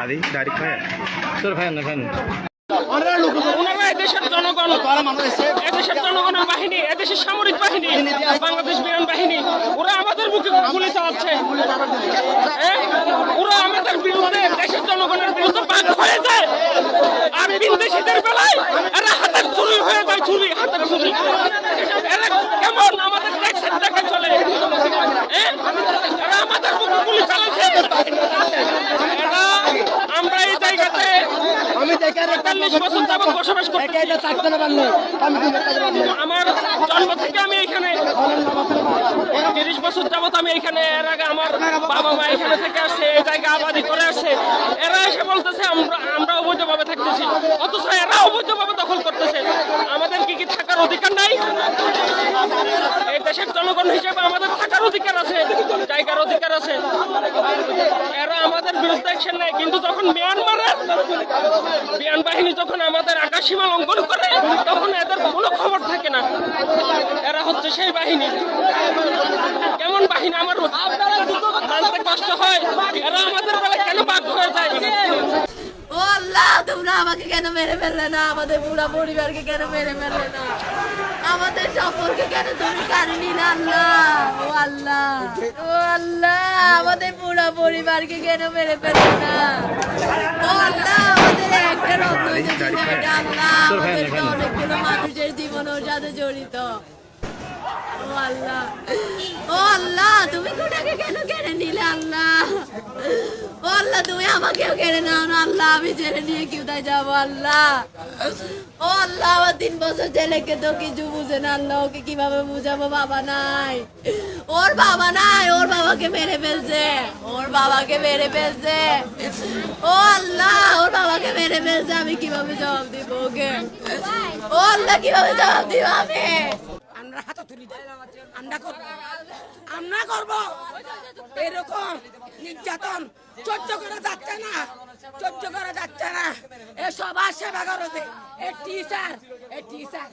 అది దారికి పోయా তোর ফ্যান ফ্যান ওনারা এদেশের জনগণ এদেশের জনগণের বাহিনী এদেশের সামরিক বাহিনী বাংলাদেশ বিমান বাহিনী আমার জন্ম থেকে আমি এখানে। তিরিশ বছর যাবত আমি এখানে। এর আগে আমার বাবা মা এখানে থেকে আসছে এই জায়গা আবাদি করে আসছে এরা এসে বলতেছে আমরা আমরা অবৈধভাবে থাকতেছি। অথচ এরা অবৈধভাবে দখল করতেছে। আমাদের কি কি থাকার অধিকার নাই? এই দেশের জনগণ হিসেবে আমাদের থাকার অধিকার আছে জায়গার অধিকার আছে। এরা বিরুদ্ধে অ্যাকশন নেয় কিন্তু যখন মিয়ানমারের বিমান বাহিনী যখন আমাদের আকাশ সীমা লঙ্ঘন করে, তখন এদের কোনো খবর থাকে না। এরা হচ্ছে সেই বাহিনী। কেমন বাহিনী? আমার মানতে কষ্ট হয় আমাদের বেলা কেন বাদ হয়ে যায় ও আল্লাহ তোমরা আমাকে কেন মেরে ফেললে না? আমাদের পুরা পরিবারকে কেন মেরে ফেললে না? আমাদের সকলকে কেন তুমি কানে নিলে আল্লাহ ও আল্লাহ ও আল্লাহ আমাদের পুরা পরিবারকে কেন মেরে ফেললে না? ও আল্লাহ আমাদের একটা রত্ন আল্লাহ আমাদের তো অনেকগুলো মানুষের জীবন ওর সাথে জড়িত। ও আল্লাহ ও আল্লাহ তুমি কোটাকে কেন কেড়ে নিলে? আল্লাহ আল্লাহ, তুমি আমাকেও কেড়ে নাও না, আল্লাহ, আমি জেলে নিয়ে কোথায় যাব, আল্লাহ? ও আল্লাহ, আমার তিন বছর ছেলেকে তো কিছু বুঝে না, আল্লাহ, ওকে কীভাবে বুঝাবো? বাবা নাই। ওর বাবা নাই, ওর বাবাকে মেরে ফেলছে। ওর বাবাকে মেরে ফেলছে। ও আল্লাহ, ওর বাবাকে মেরে ফেলছে, আমি কীভাবে জবাব দিব ওকে? ও আল্লাহ, কীভাবে জবাব দিব আমি? আমরা হাতে তুলি আমরা করব। আমরা করব। এরকম নির্যাতন সহ্য করা যাচ্ছে না। সহ্য করা যাচ্ছে না। এ সবার সেবা করতে। A teacher a teacher